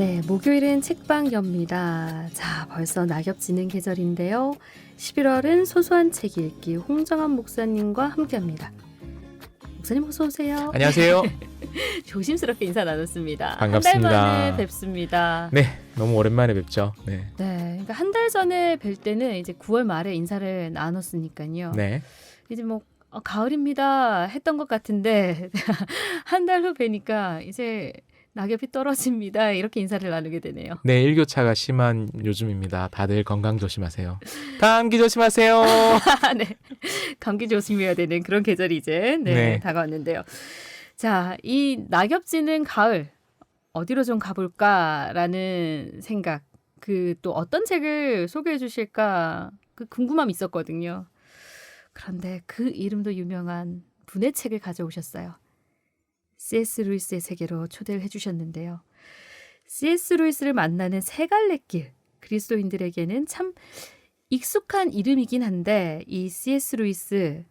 네, 목요일은 책방 엽니다. 자, 벌써 낙엽 지는 계절인데요. 11월은 소소한 책 읽기 홍정한 목사님과 함께합니다. 목사님 어서 오세요. 안녕하세요. 조심스럽게 인사 나눴습니다. 반갑습니다. 한 달 만에 뵙습니다. 네, 너무 오랜만에 뵙죠. 네. 네, 그러니까 한 달 전에 뵐 때는 이제 9월 말에 인사를 나눴으니까요. 네. 이제 뭐 어, 가을입니다 했던 것 같은데 한 달 후 뵈니까 이제 낙엽이 떨어집니다 이렇게 인사를 나누게 되네요. 네, 일교차가 심한 요즘입니다. 다들 건강 조심하세요. 감기 조심하세요. 네. 감기 조심해야 되는 그런 계절이 이제 네, 네. 다가왔는데요. 자, 이 낙엽 지는 가을 어디로 좀 가볼까라는 생각. 그 또 어떤 책을 소개해 주실까 그 궁금함이 있었거든요. 그런데 그 이름도 유명한 분의 책을 가져오셨어요. C.S. 루이스의 세계로 초대를 해주셨는데요. C.S. 루이스를 만나는 세 갈래 길. 그리스도인들에게는 참 익숙한 이름이긴 한데 이 C.S. 루이스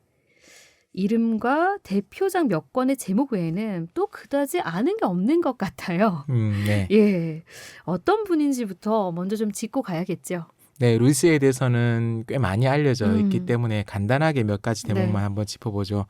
이름과 대표작 몇 권의 제목 외에는 또 그다지 아는 게 없는 것 같아요. 음, 네. 예, 어떤 분인지부터 먼저 좀 짚고 가야겠죠. 네, 루이스에 대해서는 꽤 많이 알려져 음. 있기 때문에 간단하게 몇 가지 대목만 네. 한번 짚어보죠.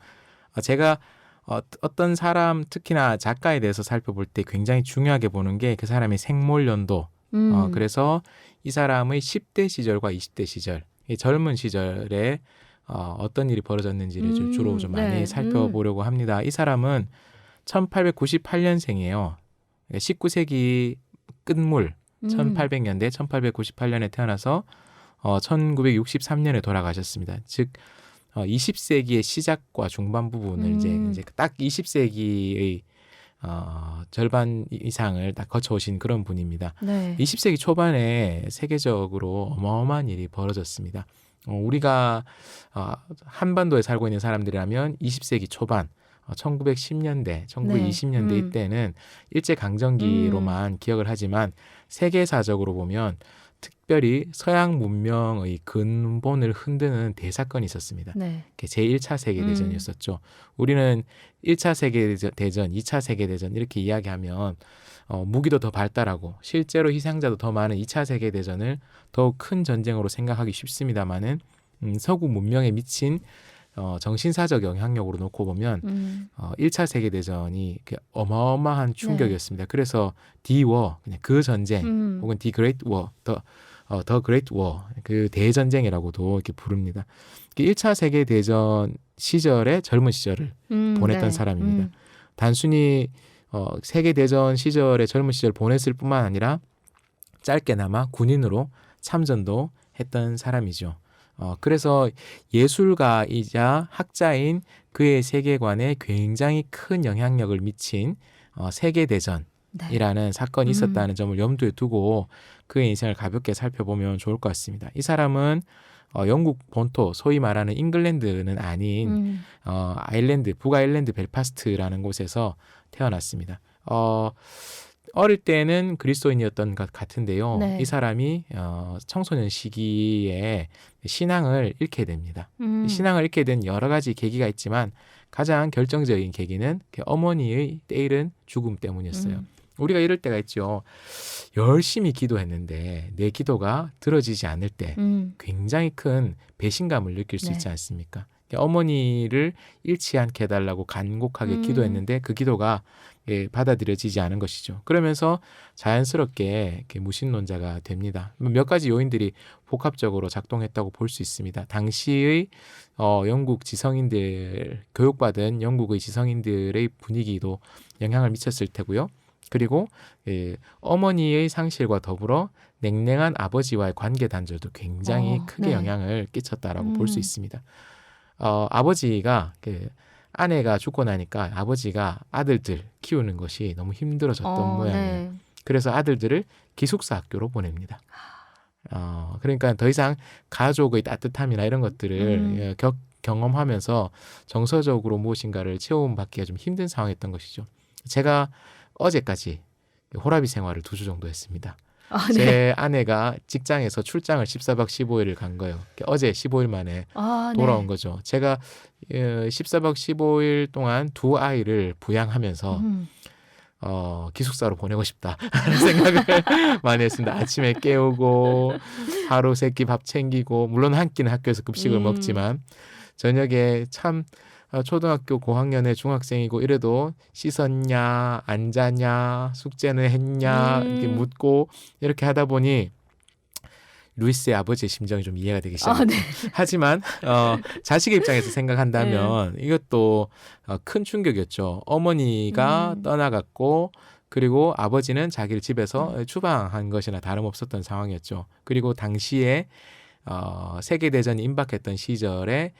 어, 제가 어, 어떤 사람 특히나 작가에 대해서 살펴볼 때 굉장히 중요하게 보는 게 그 사람의 생몰 연도. 음, 어, 그래서 이 사람의 10대 시절과 20대 시절, 이 젊은 시절에 어, 어떤 일이 벌어졌는지를 좀 음, 주로 좀 많이 네, 살펴보려고 합니다. 이 사람은 1898년생이에요. 19세기 끝물 음, 1800년대 1898년에 태어나서 어, 1963년에 돌아가셨습니다. 즉 어, 20세기의 시작과 중반 부분을 이제 음. 이제 딱 20세기의 어, 절반 이상을 딱 거쳐오신 그런 분입니다. 네. 20세기 초반에 세계적으로 어마어마한 일이 벌어졌습니다. 어, 우리가 어, 한반도에 살고 있는 사람들이라면 20세기 초반, 어, 1910년대, 1920년대 네. 음. 이때는 일제 강점기로만 기억을 하지만 세계사적으로 보면 특별히 서양 문명의 근본을 흔드는 대사건이 있었습니다. 네. 그게 제1차 세계대전이었었죠. 우리는 1차 세계대전, 2차 세계대전 이렇게 이야기하면 어, 무기도 더 발달하고 실제로 희생자도 더 많은 2차 세계대전을 더욱 큰 전쟁으로 생각하기 쉽습니다만은 음, 서구 문명에 미친 어, 정신사적 영향력으로 놓고 보면 음, 어, 1차 세계 대전이 그 어마어마한 충격이었습니다. 그래서 디워 그냥 그 전쟁 음, 혹은 디 그레이트 워, 더, 어, 더 그레이트 워, 그 대전쟁이라고도 이렇게 부릅니다. 1차 세계 대전 시절의 젊은 시절을 음, 보냈던 네. 사람입니다. 음, 단순히 어, 세계 대전 시절의 젊은 시절 보냈을 뿐만 아니라 짧게나마 군인으로 참전도 했던 사람이죠. 어, 그래서 예술가이자 학자인 그의 세계관에 굉장히 큰 영향력을 미친 어, 세계 대전 네. 이라는 사건이 음. 있었다는 점을 염두에 두고 그의 인생을 가볍게 살펴보면 좋을 것 같습니다. 이 사람은 어, 영국 본토 소위 말하는 잉글랜드는 아닌 음, 어, 아일랜드 북아일랜드 벨파스트라는 곳에서 태어났습니다. 어, 어릴 때는 그리스도인이었던 것 같은데요. 네. 이 사람이 어, 청소년 시기에 신앙을 잃게 됩니다. 음, 신앙을 잃게 된 여러 가지 계기가 있지만 가장 결정적인 계기는 그 어머니의 때이른 죽음 때문이었어요. 음, 우리가 이럴 때가 있죠. 열심히 기도했는데 내 기도가 들어지지 않을 때 음, 굉장히 큰 배신감을 느낄 수 네. 있지 않습니까? 어머니를 잃지 않게 해달라고 간곡하게 음. 기도했는데 그 기도가 예, 받아들여지지 않은 것이죠. 그러면서 자연스럽게 무신론자가 됩니다. 몇 가지 요인들이 복합적으로 작동했다고 볼 수 있습니다. 당시의 어, 영국 지성인들 교육받은 영국의 지성인들의 분위기도 영향을 미쳤을 테고요. 그리고 예, 어머니의 상실과 더불어 냉랭한 아버지와의 관계 단절도 굉장히 어, 크게 네. 영향을 끼쳤다라고 볼수 음. 있습니다. 어, 아버지가 그 아내가 죽고 나니까 아버지가 아들들 키우는 것이 너무 힘들어졌던 어, 모양이에요. 네. 그래서 아들들을 기숙사 학교로 보냅니다. 어, 그러니까 더 이상 가족의 따뜻함이나 이런 것들을 음. 예, 격, 경험하면서 정서적으로 무엇인가를 체험받기가 좀 힘든 상황이었던 것이죠. 제가 어제까지 호라비 생활을 두 주 정도 했습니다. 아, 네. 제 아내가 직장에서 출장을 14박 15일을 간 거예요. 어제 15일 만에 아, 돌아온 네. 거죠. 제가 어, 14박 15일 동안 두 아이를 부양하면서 음, 어, 기숙사로 보내고 싶다 하는 생각을 많이 했습니다. 아침에 깨우고 하루 세끼 밥 챙기고 물론 한 끼는 학교에서 급식을 음. 먹지만 저녁에 참 어, 초등학교 고학년의 중학생이고 이래도 씻었냐 안 자냐 숙제는 했냐 이렇게 음. 묻고 이렇게 하다 보니 루이스의 아버지의 심정이 좀 이해가 되기 시작합니다. 아, 네. 하지만 어, 자식의 입장에서 생각한다면 네. 이것도 어, 큰 충격이었죠. 어머니가 음. 떠나갔고 그리고 아버지는 자기를 집에서 음. 추방한 것이나 다름없었던 상황이었죠. 그리고 당시에 어, 세계 대전이 임박했던 시절에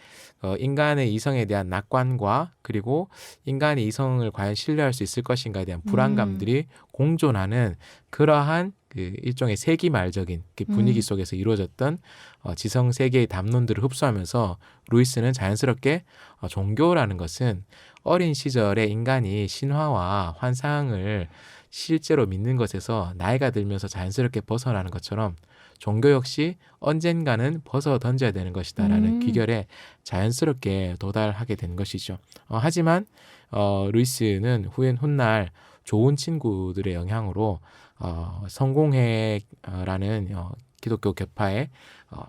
어, 인간의 이성에 대한 낙관과 그리고 인간의 이성을 과연 신뢰할 수 있을 것인가에 대한 불안감들이 공존하는 그러한 그 일종의 세기 말적인 그 분위기 음. 속에서 이루어졌던 어, 지성 세계의 담론들을 흡수하면서 루이스는 자연스럽게 어, 종교라는 것은 어린 시절에 인간이 신화와 환상을 실제로 믿는 것에서 나이가 들면서 자연스럽게 벗어나는 것처럼 종교 역시 언젠가는 벗어 던져야 되는 것이다라는 음. 귀결에 자연스럽게 도달하게 된 것이죠. 어, 하지만 어, 루이스는 후엔 훗날 좋은 친구들의 영향으로 어, 성공회라는 어, 기독교 교파에 어,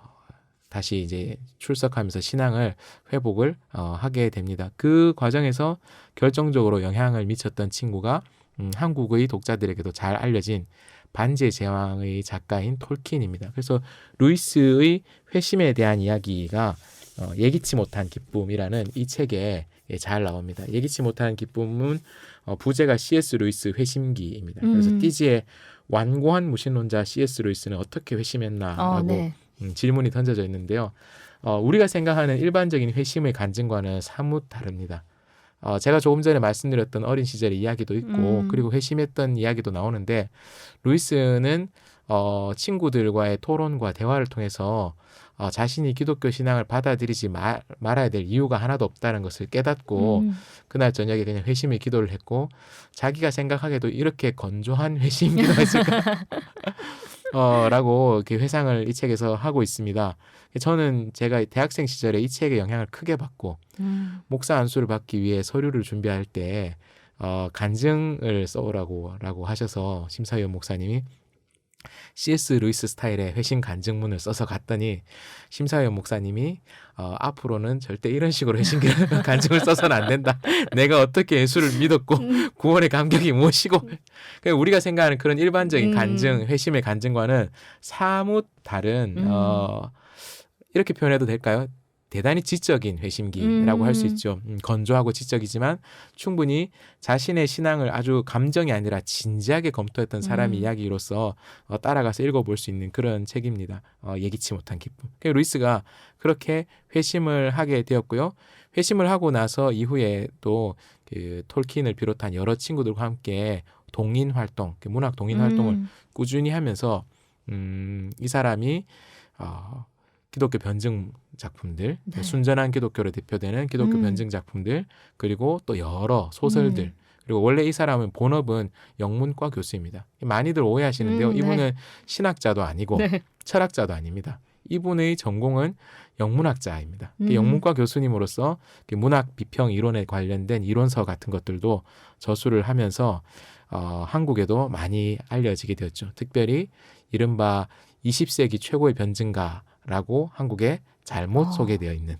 다시 이제 출석하면서 신앙을 회복을 어, 하게 됩니다. 그 과정에서 결정적으로 영향을 미쳤던 친구가 음, 한국의 독자들에게도 잘 알려진 반지의 제왕의 작가인 톨킨입니다. 그래서 루이스의 회심에 대한 이야기가 어, 예기치 못한 기쁨이라는 이 책에 예, 잘 나옵니다. 예기치 못한 기쁨은 어, 부제가 C.S. 루이스 회심기입니다. 그래서 음. 띠지의 완고한 무신론자 C.S. 루이스는 어떻게 회심했나라고 어, 네. 음, 질문이 던져져 있는데요. 어, 우리가 생각하는 일반적인 회심의 간증과는 사뭇 다릅니다. 어, 제가 조금 전에 말씀드렸던 어린 시절의 이야기도 있고 음. 그리고 회심했던 이야기도 나오는데 루이스는 어, 친구들과의 토론과 대화를 통해서 어, 자신이 기독교 신앙을 받아들이지 말, 말아야 될 이유가 하나도 없다는 것을 깨닫고 음. 그날 저녁에 그냥 회심의 기도를 했고 자기가 생각하기에도 이렇게 건조한 회심 기도가 있을까 어, 라고 이렇게 회상을 이 책에서 하고 있습니다. 저는 제가 대학생 시절에 이 책의 영향을 크게 받고 음. 목사 안수를 받기 위해 서류를 준비할 때 어, 간증을 써오라고 라고 하셔서 심사위원 목사님이 C.S. 루이스 스타일의 회심 간증문을 써서 갔더니 심사위원 목사님이 어, 앞으로는 절대 이런 식으로 회심 간증을 써서는 안 된다. 내가 어떻게 예수를 믿었고 음. 구원의 감격이 무엇이고 그러니까 우리가 생각하는 그런 일반적인 음. 간증 회심의 간증과는 사뭇 다른 음. 어, 이렇게 표현해도 될까요? 대단히 지적인 회심기라고 할수 음. 있죠. 음, 건조하고 지적이지만 충분히 자신의 신앙을 아주 감정이 아니라 진지하게 검토했던 사람의 음. 이야기로서 어, 따라가서 읽어볼 수 있는 그런 책입니다. 어, 예기치 못한 기쁨. 그러니까 루이스가 그렇게 회심을 하게 되었고요. 회심을 하고 나서 이후에 또 그 톨킨을 비롯한 여러 친구들과 함께 동인 활동, 그 문학 동인 활동을 음. 꾸준히 하면서 음, 이 사람이 어, 기독교 변증 작품들, 네. 순전한 기독교로 대표되는 기독교 음. 변증 작품들, 그리고 또 여러 소설들, 음. 그리고 원래 이 사람은 본업은 영문과 교수입니다. 많이들 오해하시는데요. 음, 네. 이분은 신학자도 아니고 네. 철학자도 아닙니다. 이분의 전공은 영문학자입니다. 그 음. 영문과 교수님으로서 그 문학 비평 이론에 관련된 이론서 같은 것들도 저술을 하면서 어, 한국에도 많이 알려지게 되었죠. 특별히 이른바 20세기 최고의 변증가라고 한국에 잘못 어. 소개되어 있는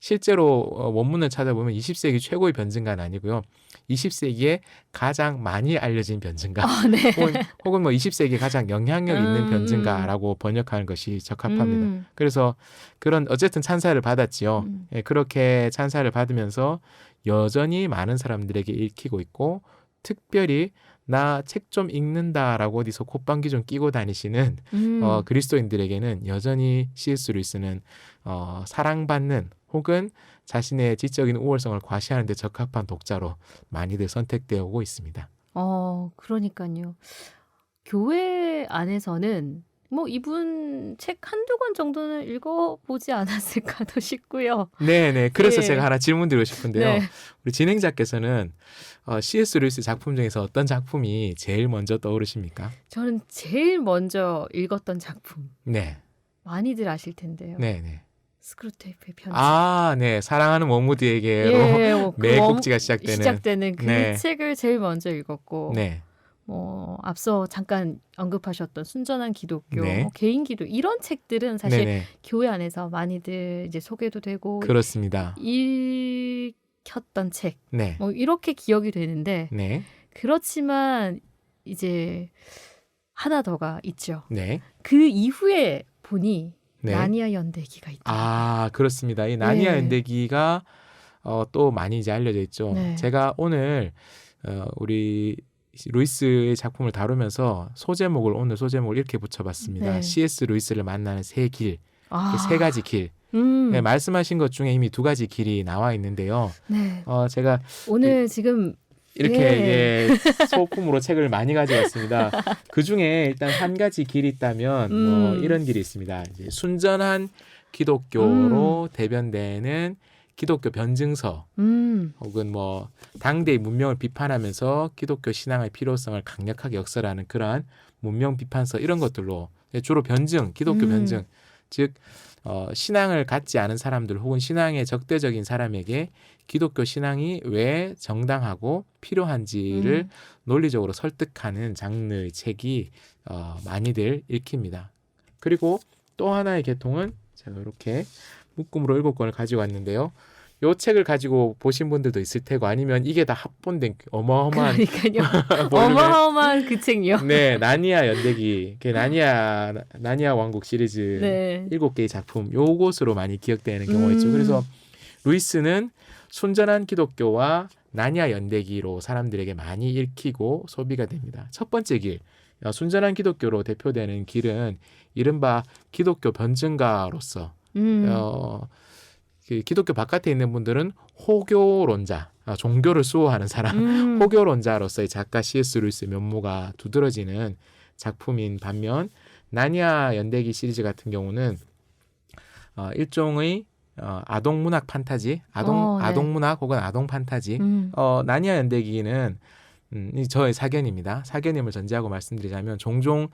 실제로 어, 원문을 찾아보면 20세기 최고의 변증가는 아니고요. 20세기에 가장 많이 알려진 변증가 아, 네. 혹은, 혹은 뭐 20세기에 가장 영향력 있는 음. 변증가라고 번역하는 것이 적합합니다. 음. 그래서 그런 어쨌든 찬사를 받았지요. 음. 예, 그렇게 찬사를 받으면서 여전히 많은 사람들에게 읽히고 있고 특별히 나 책 좀 읽는다라고 어디서 콧방귀 좀 끼고 다니시는 음. 어, 그리스도인들에게는 여전히 C.S. 루이스는 어, 사랑받는 혹은 자신의 지적인 우월성을 과시하는 데 적합한 독자로 많이들 선택되어 오고 있습니다. 어, 그러니까요. 교회 안에서는 뭐 이분 책 한두 권 정도는 읽어보지 않았을까도 싶고요. 네네. 그래서 예. 제가 하나 질문 드리고 싶은데요. 네. 우리 진행자께서는 어, C.S. 루이스 작품 중에서 어떤 작품이 제일 먼저 떠오르십니까? 저는 제일 먼저 읽었던 작품 네. 많이들 아실 텐데요. 네네. 스크루테이프의 편지. 아, 네. 사랑하는 워무드에게로 예, 뭐그 매 원- 꼭지가 시작되는. 시작되는 그 네. 책을 제일 먼저 읽었고, 네. 뭐 앞서 잠깐 언급하셨던 순전한 기독교, 네. 뭐 개인 기도 이런 책들은 사실 네네. 교회 안에서 많이들 이제 소개도 되고 그렇습니다. 읽혔던 책, 네. 뭐 이렇게 기억이 되는데 네. 그렇지만 이제 하나 더가 있죠. 네. 그 이후에 보니 네. 나니아 연대기가 있다. 아, 그렇습니다. 이 나니아 네. 연대기가 어, 또 많이 이제 알려져 있죠. 네. 제가 오늘 어, 우리 루이스의 작품을 다루면서 소제목을 오늘 소제목을 이렇게 붙여봤습니다. 네. C.S. 루이스를 만나는 세 길, 아, 세 가지 길. 음, 네, 말씀하신 것 중에 이미 두 가지 길이 나와 있는데요. 네. 어, 제가 오늘 지금 이렇게 예. 예, 소품으로 책을 많이 가져왔습니다. 그 중에 일단 한 가지 길이 있다면 뭐 음. 이런 길이 있습니다. 이제 순전한 기독교로 음. 대변되는 기독교 변증서 음, 혹은 뭐 당대의 문명을 비판하면서 기독교 신앙의 필요성을 강력하게 역설하는 그러한 문명 비판서 이런 것들로 주로 변증, 기독교 음. 변증, 즉 어, 신앙을 갖지 않은 사람들 혹은 신앙에 적대적인 사람에게 기독교 신앙이 왜 정당하고 필요한지를 음. 논리적으로 설득하는 장르의 책이 어, 많이들 읽힙니다. 그리고 또 하나의 계통은 제가 이렇게 묶음으로 일곱 권을 가지고 왔는데요. 요 책을 가지고 보신 분들도 있을 테고 아니면 이게 다 합본된 어마어마한 그러니까요. 어마어마한 그 책이요. 네 나니아 연대기 그 나니아 나니아 왕국 시리즈 네. 일곱 개의 작품 요것으로 많이 기억되는 경우가 있죠. 음. 그래서 루이스는 순전한 기독교와 나니아 연대기로 사람들에게 많이 읽히고 소비가 됩니다. 첫 번째 길, 어, 순전한 기독교로 대표되는 길은 이른바 기독교 변증가로서 음. 어, 그 기독교 바깥에 있는 분들은 호교론자, 아, 종교를 수호하는 사람, 음. 호교론자로서의 작가 C.S. 루이스의 면모가 두드러지는 작품인 반면 나니아 연대기 시리즈 같은 경우는 어, 일종의 어, 아동 문학 판타지, 아동 어, 네. 아동 문학 혹은 아동 판타지. 음. 어, 나니아 연대기는 음, 이 저의 사견입니다. 사견임을 전제하고 말씀드리자면 종종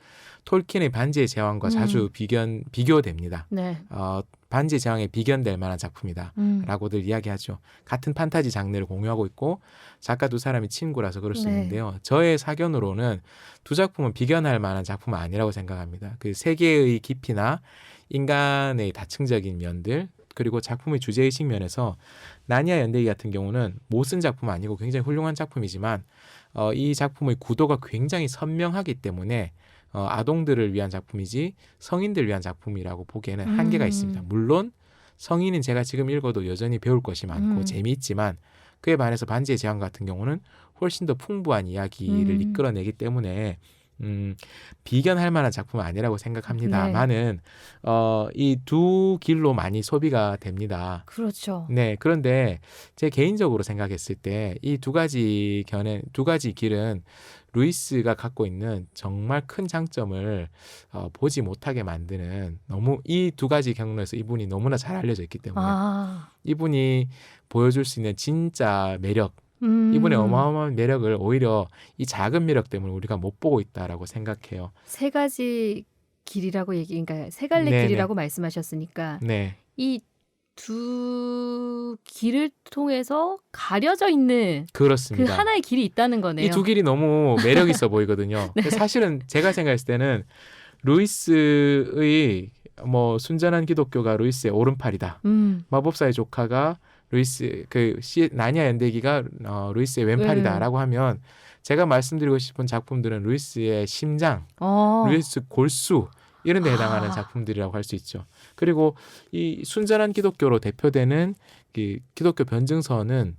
톨킨의 반지의 제왕과 음. 자주 비견 비교됩니다. 네. 어, 반지의 제왕에 비견될 만한 작품이다. 음. 라고들 이야기하죠. 같은 판타지 장르를 공유하고 있고 작가 두 사람이 친구라서 그럴 수 네. 있는데요. 저의 사견으로는 두 작품은 비견할 만한 작품은 아니라고 생각합니다. 그 세계의 깊이나 인간의 다층적인 면들 그리고 작품의 주제의식 면에서 나니아 연대기 같은 경우는 못 쓴 작품 은 아니고 굉장히 훌륭한 작품이지만 어, 이 작품의 구도가 굉장히 선명하기 때문에 어, 아동들을 위한 작품이지 성인들 위한 작품이라고 보기에는 한계가 음. 있습니다. 물론 성인인 제가 지금 읽어도 여전히 배울 것이 많고 음. 재미있지만 그에 반해서 반지의 제왕 같은 경우는 훨씬 더 풍부한 이야기를 음. 이끌어내기 때문에 음, 비견할 만한 작품은 아니라고 생각합니다만은 어, 이 두 길로 많이 소비가 됩니다. 그렇죠. 네, 그런데 제 개인적으로 생각했을 때 이 두 가지 견해, 두 가지 길은 루이스가 갖고 있는 정말 큰 장점을 어, 보지 못하게 만드는 너무 이 두 가지 경로에서 이분이 너무나 잘 알려져 있기 때문에 아. 이분이 보여줄 수 있는 진짜 매력, 음. 이분의 어마어마한 매력을 오히려 이 작은 매력 때문에 우리가 못 보고 있다라고 생각해요. 세 가지 길이라고 얘기, 그러니까 세 갈래 네네. 길이라고 말씀하셨으니까 네, 이두 길을 통해서 가려져 있는 그 그렇습니다. 하나의 길이 있다는 거네요. 이 두 길이 너무 매력 있어 보이거든요. 네. 사실은 제가 생각했을 때는 루이스의 뭐 순전한 기독교가 루이스의 오른팔이다. 음. 마법사의 조카가 루이스 그 시, 나니아 연대기가 어, 루이스의 네. 왼팔이다라고 하면 제가 말씀드리고 싶은 작품들은 루이스의 심장, 어. 루이스 골수 이런 데 해당하는 아. 작품들이라고 할 수 있죠. 그리고 이 순전한 기독교로 대표되는 그 기독교 변증서는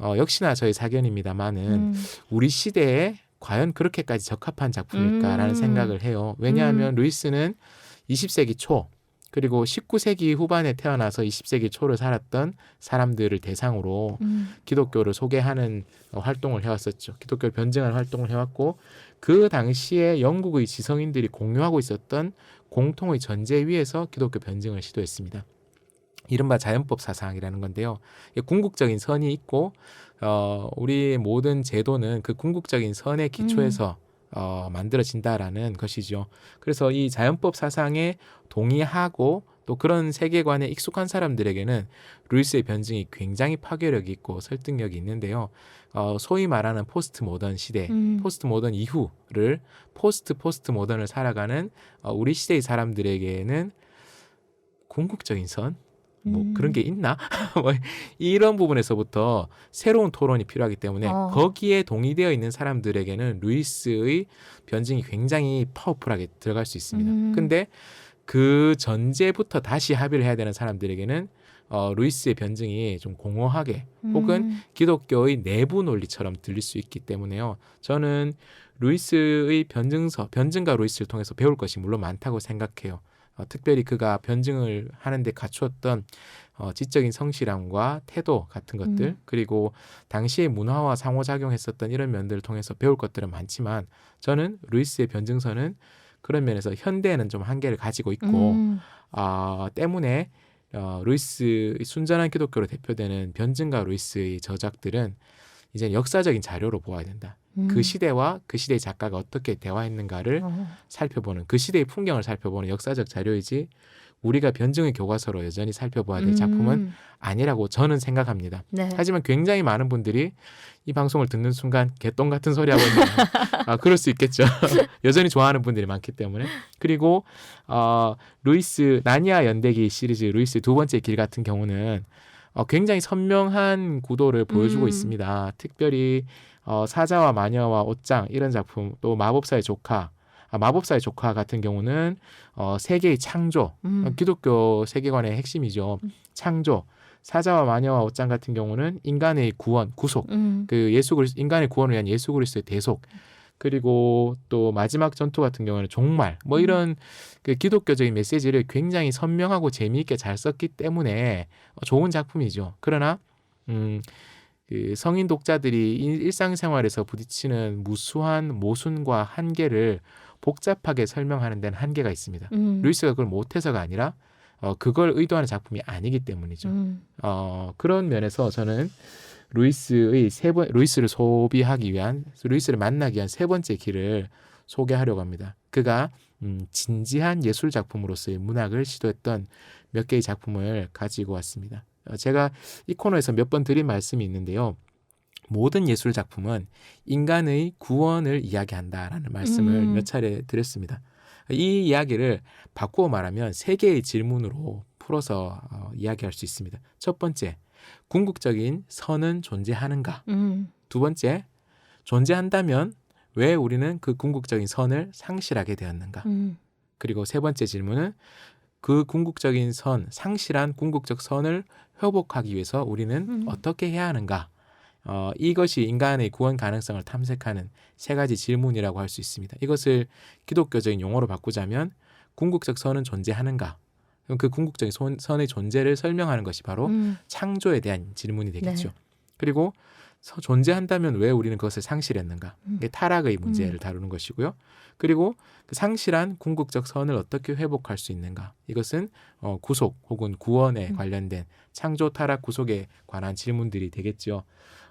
어, 역시나 저의 사견입니다만은 음. 우리 시대에 과연 그렇게까지 적합한 작품일까라는 음. 생각을 해요. 왜냐하면 루이스는 20세기 초 그리고 19세기 후반에 태어나서 20세기 초를 살았던 사람들을 대상으로 음. 기독교를 소개하는 어, 활동을 해왔었죠. 기독교를 변증하는 활동을 해왔고 그 당시에 영국의 지성인들이 공유하고 있었던 공통의 전제 위에서 기독교 변증을 시도했습니다. 이른바 자연법 사상이라는 건데요. 궁극적인 선이 있고 어, 우리 모든 제도는 그 궁극적인 선의 기초에서 어, 만들어진다라는 것이죠. 그래서 이 자연법 사상에 동의하고 또 그런 세계관에 익숙한 사람들에게는 루이스의 변증이 굉장히 파괴력이 있고 설득력이 있는데요. 어, 소위 말하는 포스트 모던 시대, 음. 포스트 모던 이후를 포스트 포스트 모던을 살아가는 어, 우리 시대의 사람들에게는 궁극적인 선, 뭐 음. 그런 게 있나? 뭐 이런 부분에서부터 새로운 토론이 필요하기 때문에 어. 거기에 동의되어 있는 사람들에게는 루이스의 변증이 굉장히 파워풀하게 들어갈 수 있습니다. 음. 근데 그 전제부터 다시 합의를 해야 되는 사람들에게는 어, 루이스의 변증이 좀 공허하게 혹은 음. 기독교의 내부 논리처럼 들릴 수 있기 때문에요. 저는 루이스의 변증서, 변증과 루이스를 통해서 배울 것이 물론 많다고 생각해요. 어, 특별히 그가 변증을 하는데 갖추었던 어, 지적인 성실함과 태도 같은 것들 음. 그리고 당시의 문화와 상호작용했었던 이런 면들을 통해서 배울 것들은 많지만 저는 루이스의 변증서는 그런 면에서 현대에는 좀 한계를 가지고 있고 음. 아, 때문에 어, 루이스 순전한 기독교로 대표되는 변증가 루이스의 저작들은 이제 역사적인 자료로 보아야 된다. 음. 그 시대와 그 시대의 작가가 어떻게 대화했는가를 어. 살펴보는 그 시대의 풍경을 살펴보는 역사적 자료이지 우리가 변증의 교과서로 여전히 살펴봐야 될 작품은 음. 아니라고 저는 생각합니다. 네. 하지만 굉장히 많은 분들이 이 방송을 듣는 순간 개똥 같은 소리 하고 있는 아 그럴 수 있겠죠. 여전히 좋아하는 분들이 많기 때문에 그리고 어 루이스 나니아 연대기 시리즈 루이스 두 번째 길 같은 경우는 어, 굉장히 선명한 구도를 보여주고 음. 있습니다. 특별히 어, 사자와 마녀와 옷장 이런 작품 또 마법사의 조카 아, 마법사의 조카 같은 경우는 어, 세계의 창조 음. 어, 기독교 세계관의 핵심이죠. 창조. 사자와 마녀와 옷장 같은 경우는 인간의 구원, 구속. 음. 그 예수 그리스도 인간의 구원을 위한 예수 그리스도의 대속. 그리고 또 마지막 전투 같은 경우는 종말. 뭐 음. 이런 그 기독교적인 메시지를 굉장히 선명하고 재미있게 잘 썼기 때문에 어, 좋은 작품이죠. 그러나 음, 그 성인 독자들이 일- 일상생활에서 부딪히는 무수한 모순과 한계를 복잡하게 설명하는 데는 한계가 있습니다. 음. 루이스가 그걸 못해서가 아니라 어, 그걸 의도하는 작품이 아니기 때문이죠. 음. 어, 그런 면에서 저는 루이스의 세 번, 루이스를 소비하기 위한, 루이스를 만나기 위한 세 번째 길을 소개하려고 합니다. 그가 음, 진지한 예술 작품으로서의 문학을 시도했던 몇 개의 작품을 가지고 왔습니다. 어, 제가 이 코너에서 몇 번 드린 말씀이 있는데요. 모든 예술 작품은 인간의 구원을 이야기한다라는 말씀을 음. 몇 차례 드렸습니다. 이 이야기를 바꾸어 말하면 세 개의 질문으로 풀어서 어, 이야기할 수 있습니다. 첫 번째, 궁극적인 선은 존재하는가? 음. 두 번째, 존재한다면 왜 우리는 그 궁극적인 선을 상실하게 되었는가? 음. 그리고 세 번째 질문은 그 궁극적인 선, 상실한 궁극적 선을 회복하기 위해서 우리는 음. 어떻게 해야 하는가? 어, 이것이 인간의 구원 가능성을 탐색하는 세 가지 질문이라고 할 수 있습니다. 이것을 기독교적인 용어로 바꾸자면 궁극적 선은 존재하는가? 그 궁극적인 선, 선의 존재를 설명하는 것이 바로 음. 창조에 대한 질문이 되겠죠. 네. 그리고 서- 존재한다면 왜 우리는 그것을 상실했는가? 음. 타락의 문제를 다루는 것이고요. 그리고 그 상실한 궁극적 선을 어떻게 회복할 수 있는가? 이것은 어, 구속 혹은 구원에 음. 관련된 창조 타락 구속에 관한 질문들이 되겠죠.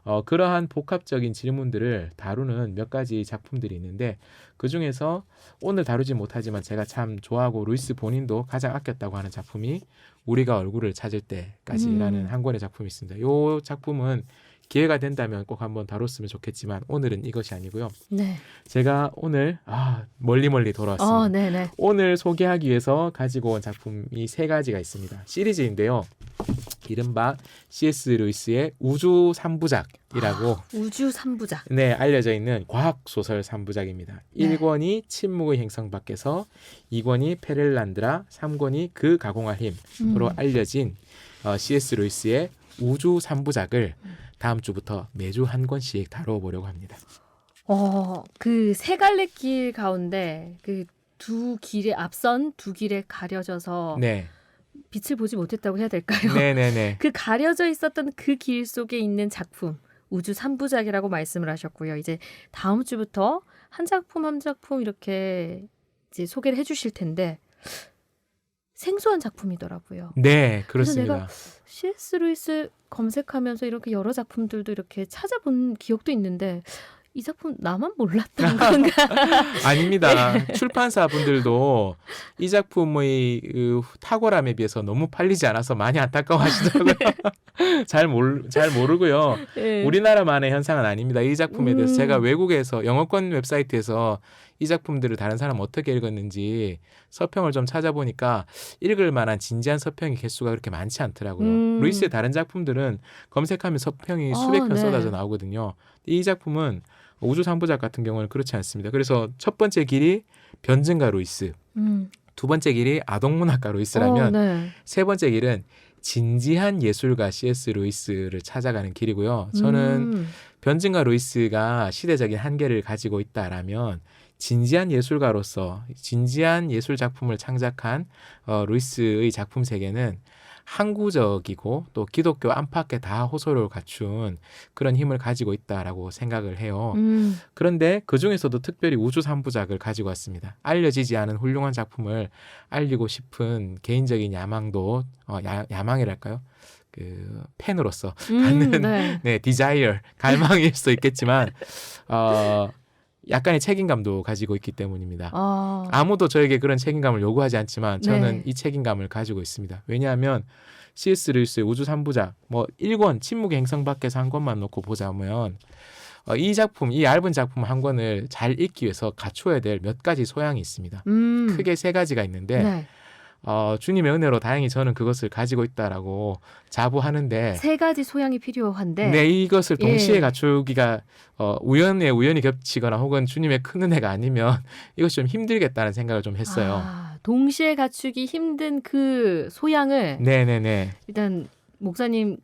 어, 그러한 복합적인 질문들을 다루는 몇 가지 작품들이 있는데 그 중에서 오늘 다루지 못하지만 제가 참 좋아하고 루이스 본인도 가장 아꼈다고 하는 작품이 우리가 얼굴을 찾을 때까지라는 음. 한 권의 작품이 있습니다. 이 작품은 기회가 된다면 꼭 한번 다뤘으면 좋겠지만 오늘은 이것이 아니고요. 네. 제가 오늘 아, 멀리 멀리 돌아왔습니다. 어, 네, 네. 오늘 소개하기 위해서 가지고 온 작품이 세 가지가 있습니다. 시리즈인데요. 이른바 C.S. 루이스의 우주 삼부작이라고 우주 삼부작. 네, 알려져 있는 과학 소설 3부작입니다. 네. 1권이 침묵의 행성 밖에서, 2권이 페렐란드라, 3권이 그 가공할 힘으로 음. 알려진 어, C.S. 루이스의 우주 3부작을 다음 주부터 매주 한 권씩 다뤄 보려고 합니다. 어, 그 세 갈래 길 가운데 그 두 길에 앞선 두 길에 가려져서 네, 빛을 보지 못했다고 해야 될까요? 네, 네, 네. 그 가려져 있었던 그 길 속에 있는 작품 우주 삼부작이라고 말씀을 하셨고요. 이제 다음 주부터 한 작품 한 작품 이렇게 이제 소개를 해 주실 텐데 생소한 작품이더라고요. 네, 그렇습니다. C.S. 루이스 검색하면서 이렇게 여러 작품들도 이렇게 찾아본 기억도 있는데 이 작품 나만 몰랐던 건가? 아닙니다. 출판사 분들도 이 작품의 그 탁월함에 비해서 너무 팔리지 않아서 많이 안타까워하시더라고요. 잘, 모르, 잘 모르고요. 네. 우리나라만의 현상은 아닙니다. 이 작품에 대해서 음. 제가 외국에서 영어권 웹사이트에서 이 작품들을 다른 사람 어떻게 읽었는지 서평을 좀 찾아보니까 읽을 만한 진지한 서평의 개수가 그렇게 많지 않더라고요. 음. 루이스의 다른 작품들은 검색하면 서평이 아, 수백 편 네. 쏟아져 나오거든요. 이 작품은 우주 삼부작 같은 경우는 그렇지 않습니다. 그래서 첫 번째 길이 변증가 루이스, 음. 두 번째 길이 아동문학가 루이스라면 어, 네. 세 번째 길은 진지한 예술가 C.S. 루이스를 찾아가는 길이고요. 저는 음. 변증가 루이스가 시대적인 한계를 가지고 있다라면 진지한 예술가로서 진지한 예술 작품을 창작한 어, 루이스의 작품 세계는 항구적이고 또 기독교 안팎에 다 호소를 갖춘 그런 힘을 가지고 있다라고 생각을 해요. 음. 그런데 그 중에서도 특별히 우주 삼부작을 가지고 왔습니다. 알려지지 않은 훌륭한 작품을 알리고 싶은 개인적인 야망도 어, 야, 야망이랄까요? 그 팬으로서 음, 갖는 네. 네, 디자이어, 갈망일 수도 있겠지만 어, 약간의 책임감도 가지고 있기 때문입니다. 아. 아무도 저에게 그런 책임감을 요구하지 않지만 저는 네. 이 책임감을 가지고 있습니다. 왜냐하면 C.S. 루이스의 우주 3부작 뭐 1권 침묵의 행성 밖에서 한 권만 놓고 보자면 어, 이 작품, 이 얇은 작품 한 권을 잘 읽기 위해서 갖춰야 될 몇 가지 소양이 있습니다. 음. 크게 세 가지가 있는데 네. 어, 주님의 은혜로 다행히 저는 그것을 가지고 있다라고 자부하는데 세 가지 소양이 필요한데 네, 이것을 동시에 예. 갖추기가 어, 우연에 우연히 겹치거나 혹은 주님의 큰 은혜가 아니면 이것이 좀 힘들겠다는 생각을 좀 했어요. 아, 동시에 갖추기 힘든 그 소양을 네, 네, 네. 일단 목사님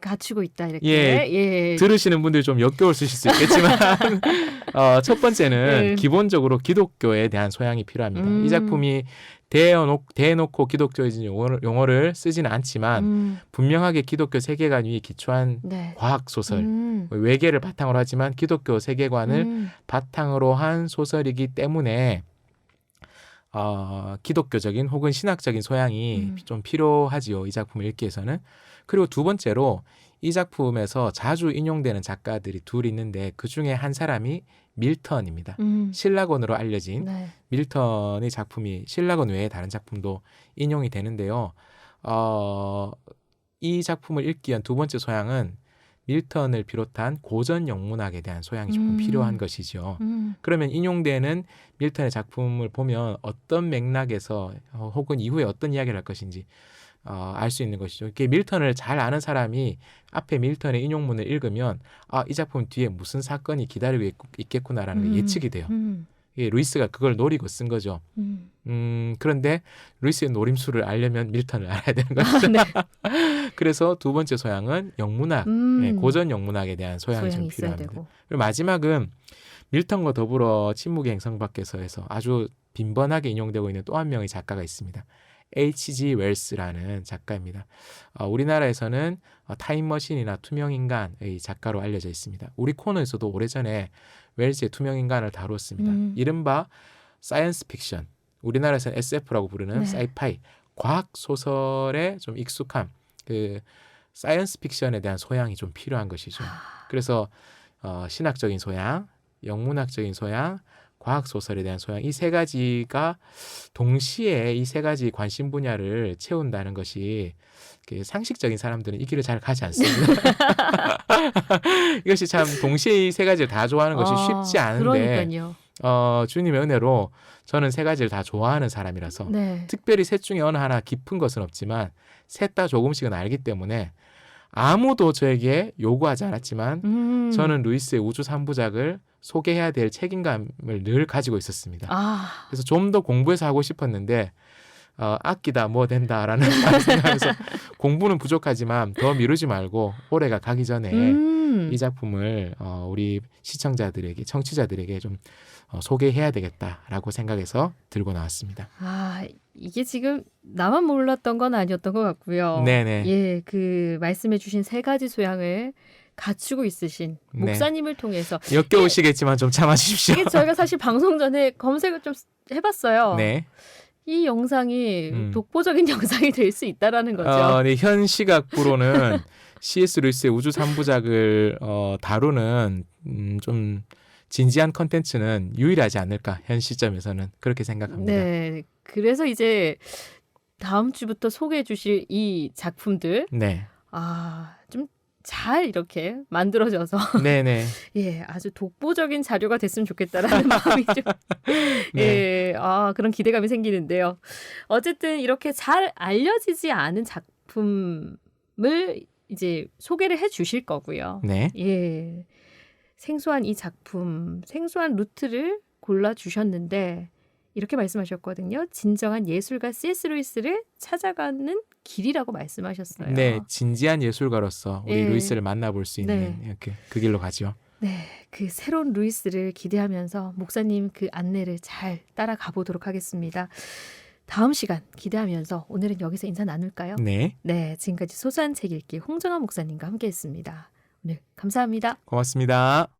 갖추고 있다 이렇게 예, 예. 들으시는 분들이 좀 역겨울 수 있을 수 있겠지만 어, 첫 번째는 네. 기본적으로 기독교에 대한 소양이 필요합니다. 음. 이 작품이 대놓, 대놓고 기독교적인 용어를, 용어를 쓰지는 않지만 음, 분명하게 기독교 세계관 위에 기초한 네. 과학 소설, 음, 외계를 바탕으로 하지만 기독교 세계관을 음, 바탕으로 한 소설이기 때문에 어, 기독교적인 혹은 신학적인 소양이 음. 좀 필요하지요. 이 작품을 읽기 위해서는. 그리고 두 번째로 이 작품에서 자주 인용되는 작가들이 둘 있는데 그 중에 한 사람이 밀턴입니다. 음. 신라곤으로 알려진 네. 밀턴의 작품이 신라곤 외에 다른 작품도 인용이 되는데요. 어, 이 작품을 읽기 위한 두 번째 소양은 밀턴을 비롯한 고전 영문학에 대한 소양이 조금 음. 필요한 것이죠. 음, 그러면 인용되는 밀턴의 작품을 보면 어떤 맥락에서 어, 혹은 이후에 어떤 이야기를 할 것인지 어, 알 수 있는 것이죠. 이렇게 밀턴을 잘 아는 사람이 앞에 밀턴의 인용문을 읽으면 아, 이 작품 뒤에 무슨 사건이 기다리고 있, 있겠구나라는 게 음. 예측이 돼요. 음, 이 루이스가 그걸 노리고 쓴 거죠. 음. 음, 그런데 루이스의 노림수를 알려면 밀턴을 알아야 되는 거죠. 네. 그래서 두 번째 소양은 영문학, 음. 네, 고전 영문학에 대한 소양이, 소양이 좀 필요합니다. 그리고 마지막은 밀턴과 더불어 침묵의 행성 밖에서에서 아주 빈번하게 인용되고 있는 또 한 명의 작가가 있습니다. H.G. 웰스라는 작가입니다. 어, 우리나라에서는 어, 타임머신이나 투명인간의 작가로 알려져 있습니다. 우리 코너에서도 오래전에 웰스의 투명인간을 다루었습니다. 음. 이른바 사이언스 픽션, 우리나라에서는 SF라고 부르는 네. 사이파이, 과학 소설에 좀 익숙함, 그 사이언스 픽션에 대한 소양이 좀 필요한 것이죠. 아, 그래서 어, 신학적인 소양, 영문학적인 소양, 과학 소설에 대한 소양 이 세 가지가 동시에 이 세 가지 관심 분야를 채운다는 것이 그 상식적인 사람들은 이 길을 잘 가지 않습니다. 이것이 참 동시에 이 세 가지를 다 좋아하는 것이 아, 쉽지 않은데 그러니까요. 어, 주님의 은혜로 저는 세 가지를 다 좋아하는 사람이라서 네. 특별히 셋 중에 어느 하나 깊은 것은 없지만 셋 다 조금씩은 알기 때문에 아무도 저에게 요구하지 않았지만 음. 저는 루이스의 우주 3부작을 소개해야 될 책임감을 늘 가지고 있었습니다. 아, 그래서 좀 더 공부해서 하고 싶었는데 어, 아끼다 뭐 된다라는 생각에서 공부는 부족하지만 더 미루지 말고 올해가 가기 전에 음. 이 작품을 어, 우리 시청자들에게 청취자들에게 좀 어, 소개해야 되겠다라고 생각해서 들고 나왔습니다. 아, 이게 지금 나만 몰랐던 건 아니었던 것 같고요. 네네. 예, 그 말씀해 주신 세 가지 소양을 갖추고 있으신 네. 목사님을 통해서 역겨우시겠지만 좀 참아주십시오. 이게 저희가 사실 방송 전에 검색을 좀 해봤어요. 네. 이 영상이 음. 독보적인 영상이 될 수 있다라는 거죠. 어, 네, 현 시각부로는 C.S. 루이스의 우주 3부작을 어, 다루는 음, 좀 진지한 컨텐츠는 유일하지 않을까 현 시점에서는 그렇게 생각합니다. 네. 그래서 이제 다음 주부터 소개해 주실 이 작품들 네, 아, 좀 잘 이렇게 만들어져서 네, 네, 예, 아주 독보적인 자료가 됐으면 좋겠다라는 마음이 좀 네. 예, 아, 그런 기대감이 생기는데요. 어쨌든 이렇게 잘 알려지지 않은 작품을 이제 소개를 해 주실 거고요. 네, 예. 생소한 이 작품, 생소한 루트를 골라 주셨는데 이렇게 말씀하셨거든요. 진정한 예술가 C.S. 루이스를 찾아가는 길이라고 말씀하셨어요. 네, 진지한 예술가로서 우리 예. 루이스를 만나볼 수 있는 네. 이렇게 그 길로 가죠. 네, 그 새로운 루이스를 기대하면서 목사님 그 안내를 잘 따라가 보도록 하겠습니다. 다음 시간 기대하면서 오늘은 여기서 인사 나눌까요? 네, 네, 지금까지 소소한 책 읽기 홍정아 목사님과 함께했습니다. 오늘 감사합니다. 고맙습니다.